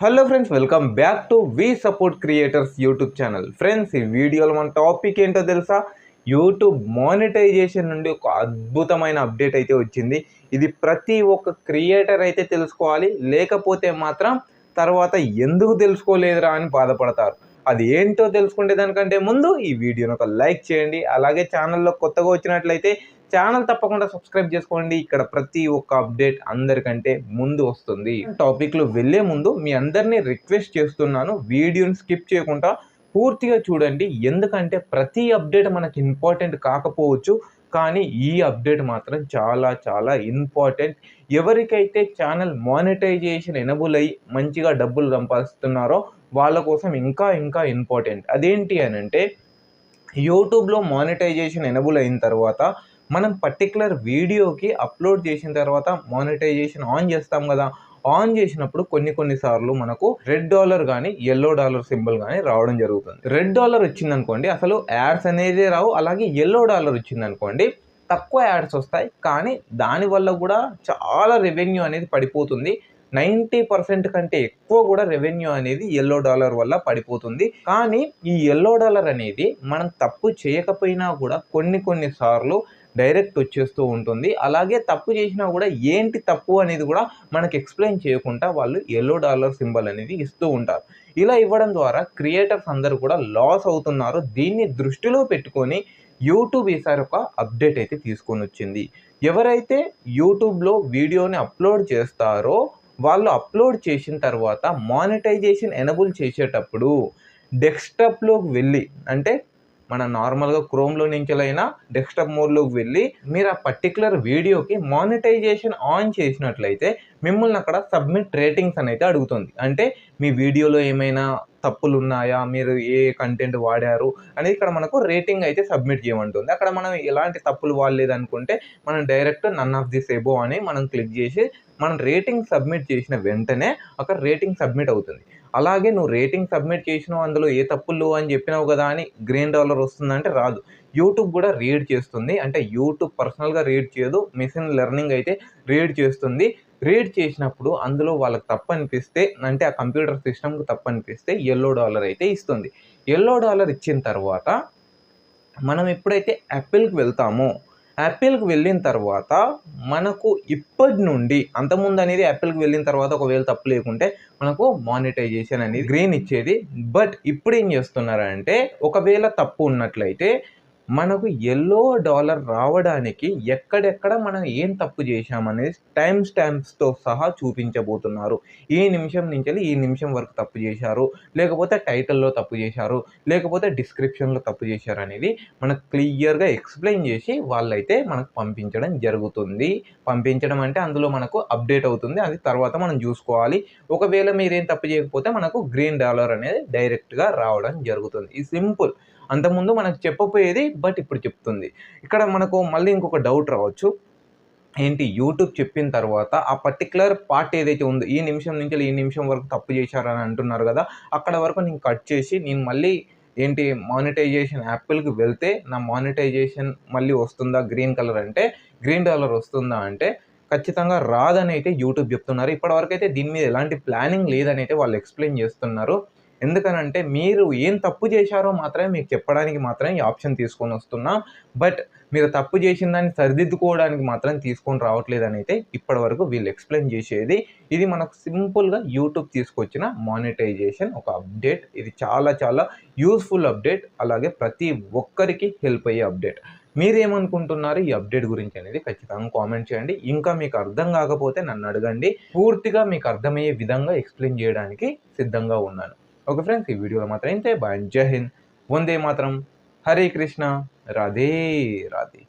Hello friends welcome back to we support creators YouTube channel friends ఈ వీడియోలో మన topic ఏంటో తెలుసా? యూట్యూబ్ మానిటైజేషన్ నుండి ఒక అద్భుతమైన అప్డేట్ అయితే వచ్చింది. ఇది ప్రతి ఒక్క క్రియేటర్ అయితే తెలుసుకోవాలి. లేకపోతే మాత్రం తర్వాత ఎందుకు తెలుసుకోలేదురా అని బాధపడతారు. అది ఏంటో తెలుసుకుంటే దానికంటే ముందు ఈ వీడియోని ఒక లైక్ చేయండి. అలాగే ఛానల్లో కొత్తగా వచ్చినట్లయితే ఛానల్ తప్పకుండా సబ్స్క్రైబ్ చేసుకోండి. ఇక్కడ ప్రతి ఒక్క అప్డేట్ అందరికంటే ముందు వస్తుంది. టాపిక్లో వెళ్ళే ముందు మీ అందరినీ రిక్వెస్ట్ చేస్తున్నాను. వీడియోని స్కిప్ చేయకుండా పూర్తిగా చూడండి. ఎందుకంటే ప్రతి అప్డేట్ మనకి ఇంపార్టెంట్ కాకపోవచ్చు. కానీ ఈ అప్డేట్ మాత్రం చాలా చాలా ఇంపార్టెంట్. ఎవరికైతే ఛానల్ మానిటైజేషన్ ఎనబుల్ అయ్యి మంచిగా డబ్బులు సంపాదిస్తున్నారో వాళ్ళ కోసం ఇంకా ఇంకా ఇంపార్టెంట్. అదేంటి అని అంటే యూట్యూబ్లో మానిటైజేషన్ ఎనబుల్ అయిన తర్వాత మనం పర్టికులర్ వీడియోకి అప్లోడ్ చేసిన తర్వాత మానిటైజేషన్ ఆన్ చేస్తాం కదా. ఆన్ చేసినప్పుడు కొన్ని కొన్నిసార్లు మనకు రెడ్ డాలర్ కానీ ఎల్లో డాలర్ సింబల్ కానీ రావడం జరుగుతుంది. రెడ్ డాలర్ వచ్చింది అనుకోండి అసలు యాడ్స్ అనేది రావు. అలాగే ఎల్లో డాలర్ వచ్చింది అనుకోండి తక్కువ యాడ్స్ వస్తాయి. కానీ దానివల్ల కూడా చాలా రెవెన్యూ అనేది పడిపోతుంది. నైంటీ పర్సెంట్ కంటే ఎక్కువ కూడా రెవెన్యూ అనేది ఎల్లో డాలర్ వల్ల పడిపోతుంది. కానీ ఈ ఎల్లో డాలర్ అనేది మనం తప్పు చేయకపోయినా కూడా కొన్ని కొన్ని సార్లు డైరెక్ట్ వచ్చేస్తూ ఉంటుంది. అలాగే తప్పు చేసినా కూడా ఏంటి తప్పు అనేది కూడా మనకు ఎక్స్ప్లెయిన్ చేయకుండా వాళ్ళు ఎల్లో డాలర్ సింబల్ అనేది ఇస్తూ ఉంటారు. ఇలా ఇవ్వడం ద్వారా క్రియేటర్స్ అందరూ కూడా లాస్ అవుతున్నారు. దీన్ని దృష్టిలో పెట్టుకొని యూట్యూబ్ ఈసారి ఒక అప్డేట్ అయితే తీసుకొని వచ్చింది. ఎవరైతే యూట్యూబ్లో వీడియోని అప్లోడ్ చేస్తారో వాళ్ళు అప్లోడ్ చేసిన తర్వాత మానిటైజేషన్ ఎనబుల్ చేసేటప్పుడు డెస్క్టాప్లోకి వెళ్ళి అంటే మన నార్మల్గా క్రోమ్లో నుంచెలైనా డెస్క్టాప్ మోడ్లోకి వెళ్ళి మీరు ఆ పర్టికులర్ వీడియోకి మానిటైజేషన్ ఆన్ చేసినట్లయితే మిమ్మల్ని అక్కడ సబ్మిట్ రేటింగ్స్ అని అయితే అడుగుతుంది. అంటే మీ వీడియోలో ఏమైనా తప్పులు ఉన్నాయా మీరు ఏ కంటెంట్ వాడారు? అనేది ఇక్కడ మనకు రేటింగ్ అయితే సబ్మిట్ చేయమంటుంది. అక్కడ మనం ఎలాంటి తప్పులు వాడలేదు అనుకుంటే మనం direct none of this above అని మనం క్లిక్ చేసి మనం రేటింగ్ సబ్మిట్ చేసిన వెంటనే అక్కడ రేటింగ్ సబ్మిట్ అవుతుంది. అలాగే నువ్వు రేటింగ్ సబ్మిట్ చేసినావు అందులో ఏ తప్పులు అని చెప్పినావు కదా అని గ్రీన్ డాలర్ వస్తుందంటే రాదు. యూట్యూబ్ కూడా రీడ్ చేస్తుంది. అంటే యూట్యూబ్ పర్సనల్గా రీడ్ చేయదు. మిషన్ లెర్నింగ్ అయితే రీడ్ చేస్తుంది. రీడ్ చేసినప్పుడు అందులో వాళ్ళకి తప్పు అనిపిస్తే అంటే ఆ కంప్యూటర్ సిస్టమ్కి తప్పు అనిపిస్తే ఎల్లో డాలర్ అయితే ఇస్తుంది. ఎల్లో డాలర్ ఇచ్చిన తర్వాత మనం ఎప్పుడైతే యాపిల్కి వెళ్తామో యాపిల్కి వెళ్ళిన తర్వాత మనకు ఇప్పటి నుండి అంతకుముందు అనేది యాపిల్కి వెళ్ళిన తర్వాత ఒకవేళ తప్పు లేకుంటే మనకు మానిటైజేషన్ అనేది గ్రీన్ ఇచ్చేది. బట్ ఇప్పుడు ఏం చేస్తున్నారంటే ఒకవేళ తప్పు ఉన్నట్లయితే మనకు ఎల్లో డాలర్ రావడానికి ఎక్కడెక్కడ మనం ఏం తప్పు చేశామనేది టైం స్టాంప్స్తో సహా చూపించబోతున్నారు. ఈ నిమిషం నుంచి ఈ నిమిషం వరకు తప్పు చేశారు లేకపోతే టైటిల్లో తప్పు చేశారు లేకపోతే డిస్క్రిప్షన్లో తప్పు చేశారు అనేది మనకు క్లియర్గా ఎక్స్ప్లెయిన్ చేసి వాళ్ళైతే మనకు పంపించడం జరుగుతుంది. పంపించడం అంటే అందులో మనకు అప్డేట్ అవుతుంది అది తర్వాత మనం చూసుకోవాలి. ఒకవేళ మీరేం తప్పు చేయకపోతే మనకు గ్రీన్ డాలర్ అనేది డైరెక్ట్గా రావడం జరుగుతుంది. ఈ సింపుల్ అంతకుముందు మనకు చెప్పపోయేది బట్ ఇప్పుడు చెప్తుంది. ఇక్కడ మనకు మళ్ళీ ఇంకొక డౌట్ రావచ్చు. ఏంటి? యూట్యూబ్ చెప్పిన తర్వాత ఆ పర్టికులర్ పార్ట్ ఏదైతే ఉందో ఈ నిమిషం నుంచి ఈ నిమిషం వరకు తప్పు చేశారని అంటున్నారు కదా అక్కడ వరకు నేను కట్ చేసి నేను మళ్ళీ ఏంటి మానిటైజేషన్ యాపిల్కి వెళ్తే నా మానిటైజేషన్ మళ్ళీ వస్తుందా? గ్రీన్ కలర్ అంటే గ్రీన్ డాలర్ వస్తుందా అంటే ఖచ్చితంగా రాదని అయితే యూట్యూబ్ చెప్తున్నారు. ఇప్పటివరకు అయితే దీని మీద ఎలాంటి ప్లానింగ్ లేదని అయితే వాళ్ళు ఎక్స్ప్లెయిన్ చేస్తున్నారు. ఎందుకనంటే మీరు ఏం తప్పు చేశారో మాత్రమే మీకు చెప్పడానికి మాత్రమే ఈ ఆప్షన్ తీసుకొని వస్తున్నాం. బట్ మీరు తప్పు చేసిన దాన్ని సరిదిద్దుకోవడానికి మాత్రం తీసుకొని రావట్లేదని అయితే ఇప్పటి వరకు వీళ్ళు ఎక్స్ప్లెయిన్ చేసేది. ఇది మనకు సింపుల్గా యూట్యూబ్ తీసుకొచ్చిన మానిటైజేషన్ ఒక అప్డేట్. ఇది చాలా చాలా యూస్ఫుల్ అప్డేట్. అలాగే ప్రతి ఒక్కరికి హెల్ప్ అయ్యే అప్డేట్. మీరేమనుకుంటున్నారు ఈ అప్డేట్ గురించి అనేది ఖచ్చితంగా కామెంట్ చేయండి. ఇంకా మీకు అర్థం కాకపోతే నన్ను అడగండి. పూర్తిగా మీకు అర్థమయ్యే విధంగా ఎక్స్ప్లెయిన్ చేయడానికి సిద్ధంగా ఉన్నాను. ఓకే ఫ్రెండ్స్ ఈ వీడియోలో మాత్రం ఇంతే. బాయ్ జై హింద్. వందే మాత్రం. హరే కృష్ణ. రాధే రాధే.